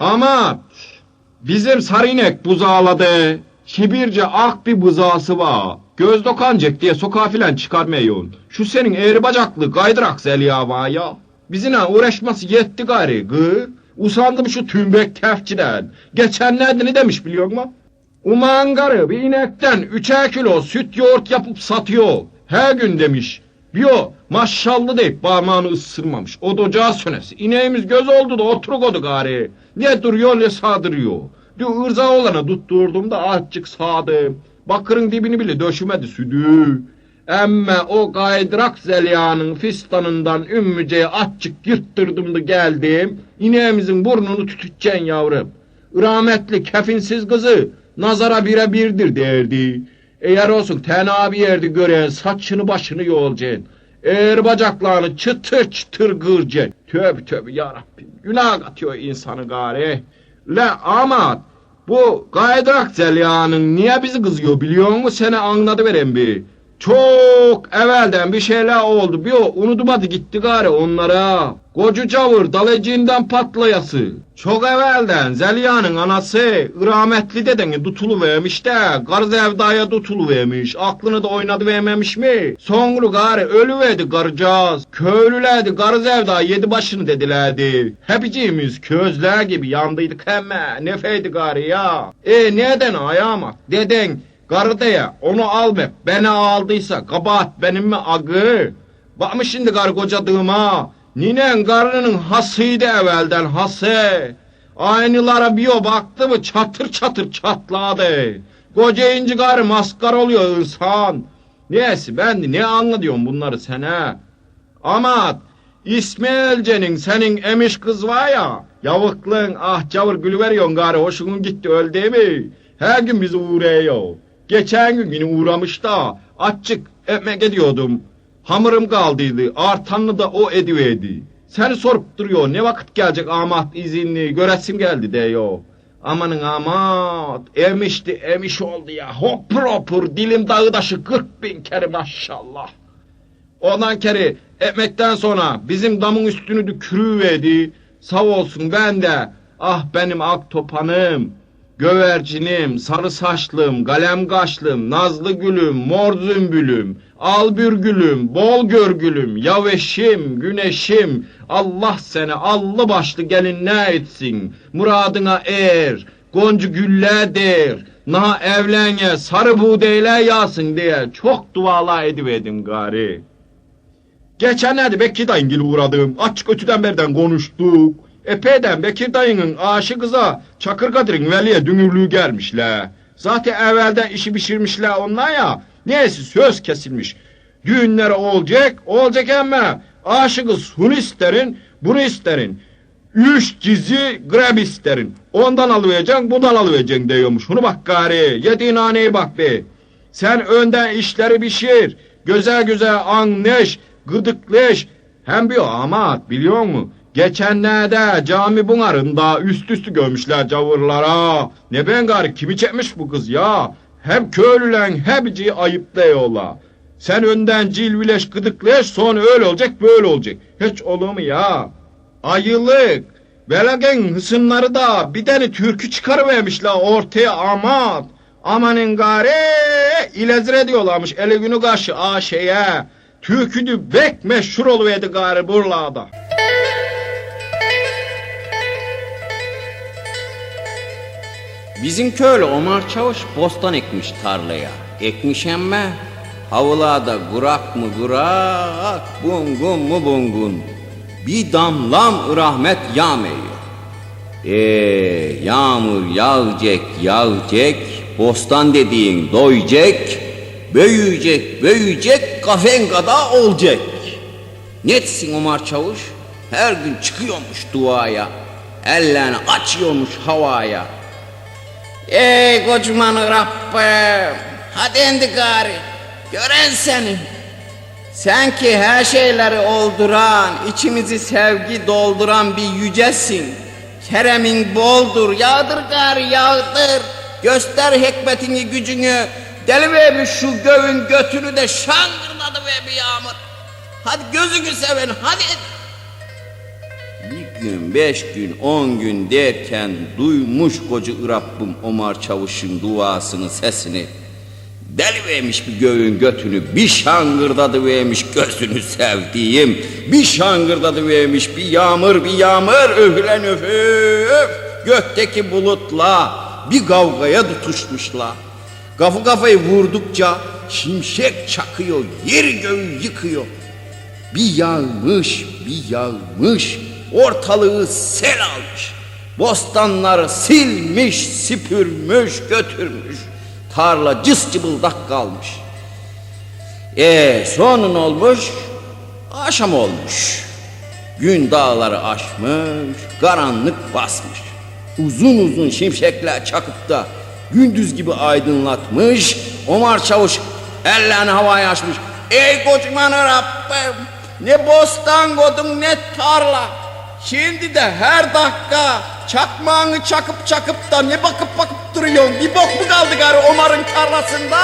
Ama bizim Sarinek buzağladı. Kibirce ak bir buzağısı var. Göz dokancak diye sokağa filan çıkarmayın. Şu senin eğri bacaklı kaydırak Zeliha var ya. Bizimle uğraşması yetti gari gı. Usandım şu tümbek tefçiden. Geçenlerde ne demiş biliyor musun? Uman garı bir inekten üçer kilo süt yoğurt yapıp satıyor. Her gün demiş. Biyo maşallah deyip parmağını ısırmamış. O da ocağı sönesi. İneğimiz göz oldu da oturukodu gari. Ne duruyor ne sağdırıyor. Diyor ırza olana tutturdum da azıcık sağdım. Bakırın dibini bile döşümedi südü. Emme o kaydırak zelyanın fistanından ümmüceye azıcık yırttırdım da geldim. İneğimizin burnunu tütüteceksin yavrum. Rahmetli kefinsiz kızı nazara bire birdir derdi. Eğer olsun tena bir yerde gören saçını başını yolacaksın. Eğer bacaklarını çıtır çıtır kıracaksın. Tövbe tövbe yarabbim. Günah katıyor insanı gari. Le ama bu kaydırak zelyanın niye bizi kızıyor biliyor musun? Seni anladı veren bir. Çok evvelden bir şeyler oldu. Bir o unutmadı gitti gari onlara. Kocu cavır daleciğinden patlayası. Çok evvelden Zeliha'nın anası rahmetli dedeni tutuluvermiş de karı sevdaya tutuluvermiş. Aklını da oynadı vermemiş mi? Sonra gari ölüverdi karıcağız. Köylülerdi karı sevda yedi başını dedilerdi. Hepiciğimiz közler gibi yandıydık hemen. Nefeydi gari ya. E neden ayağıma? Deden Karı diye onu al be. Beni aldıysa kabahat benim mi agı? Bakmış şimdi karı kocadığıma. Ninen karının hasıydı evvelden hası. Aynılara bir o baktı mı çatır çatır çatladı. Koca inci karı maskar oluyor insan. Neyse ben de ne anlatıyorum bunları sana. Ama İsmailce'nin senin emiş kız var ya. Yavuklığın ah cavır gül veriyorsun gari hoşun gitti öl değil mi? Her gün bizi uğrayıyor. Geçen gün yine uğramış da açık ekmek ediyordum. Hamurum kaldıydı. Artanlı da o ediverdi. Seni sorup duruyor. Ne vakit gelecek amat izinli. Göresim geldi diyor. Amanın amat. Emişti emiş oldu ya. Hopur hopur dilim dağı taşı 40 bin kere maşallah. Ondan kere ekmekten sonra bizim damın üstünü de kürüverdi. Sağ olsun ben de. Ah benim ak topanım. Gövercinim, sarı saçlım, kalem kaşlım, nazlı gülüm, mor zümbülüm, al gülüm, bol görgülüm, yaveşim, güneşim, Allah seni allı başlı gelin ne etsin, muradına er, goncu gülle der, na evlenye, sarı buğdeyler yağsın diye çok dualar ediverdim gari. Geçenlerde Bekir dayıngil uğradım, açık ötüden berden konuştuk. Epeyden Bekir dayının aşı kıza Çakır Kadir'in veliye dünürlüğü gelmişler. Zaten evvelden işi pişirmişler onlar ya. Neyse söz kesilmiş. Düğünleri olacak, olacak ama aşı kız bunu isterin, bunu isterin. Üç cizi greb isterin. Ondan alıvereceksin, bundan alıvereceksin diyormuş. Bunu bak gari, yediğin haneye bak be. Sen önden işleri pişir. Güzel güzel anleş, gıdıkleş. Hem bir amat biliyor musun? Geçenlerde cami bunarında üst üstü görmüşler cavırlara. Ne ben gari kimi çekmiş bu kız ya? Hem köylülen hepci ayıplıyorlar. Sen önden cilvileş gıdıkleş sonra öyle olacak böyle olacak. Hiç olur mu ya? Ayılık. Velagen hısımları da bir tane türkü çıkarıvermişler ortaya aman. Amanın gari ilezre diyorlarmış ele günü karşı a şeye. Türküdü bek meşhur oluverdi gari buralarda. Bizim köylü Omar Çavuş bostan ekmiş tarlaya. Ekmiş emme havulada gurak mı gurak, bungun mu bungun. Bir damlam rahmet yağmıyor. Ee, yağmur yağacak yağacak, bostan dediğin doyacak, büyüyecek büyüyecek, kafen kadar olacak. Netsin Omar Çavuş? Her gün çıkıyormuş duaya, ellerini açıyormuş havaya. Ey kocaman Rabbim, hadi endi gari, gören seni. Sen ki her şeyleri olduran, içimizi sevgi dolduran bir yücesin. Keremin boldur, yağdır gari yağdır. Göster hikmetini gücünü, delivermiş şu göğün götünü de şangırdadı ve bir yağmur. Hadi gözünü seven, hadi. Gün, beş gün, on gün derken duymuş koca Rabbim Omar Çavuş'un duasını, sesini. Deli vermiş bir göğün götünü, bir şangırdadı vermiş gözünü sevdiğim. Bir şangırdadı vermiş bir yağmur, bir yağmur, öflen öf öf. Gökteki bulutla bir kavgaya tutuşmuşlar. Kafı kafayı vurdukça şimşek çakıyor, yer göğü yıkıyor. Bir yağmış, bir yağmış, ortalığı sel almış. Bostanları silmiş, süpürmüş, götürmüş. Tarla cız cıbıldak kalmış. E sonun olmuş, akşam olmuş. Gün dağları aşmış, karanlık basmış. Uzun uzun şimşekler çakıp da gündüz gibi aydınlatmış. Omar Çavuş ellerini havaya açmış. Ey kocaman Rabbim ne bostan kodun ne tarla. Şimdi de her dakika çakmağını çakıp çakıp da ne bakıp bakıp duruyorsun. Bir bok mu kaldı gari Omar'ın tarlasında?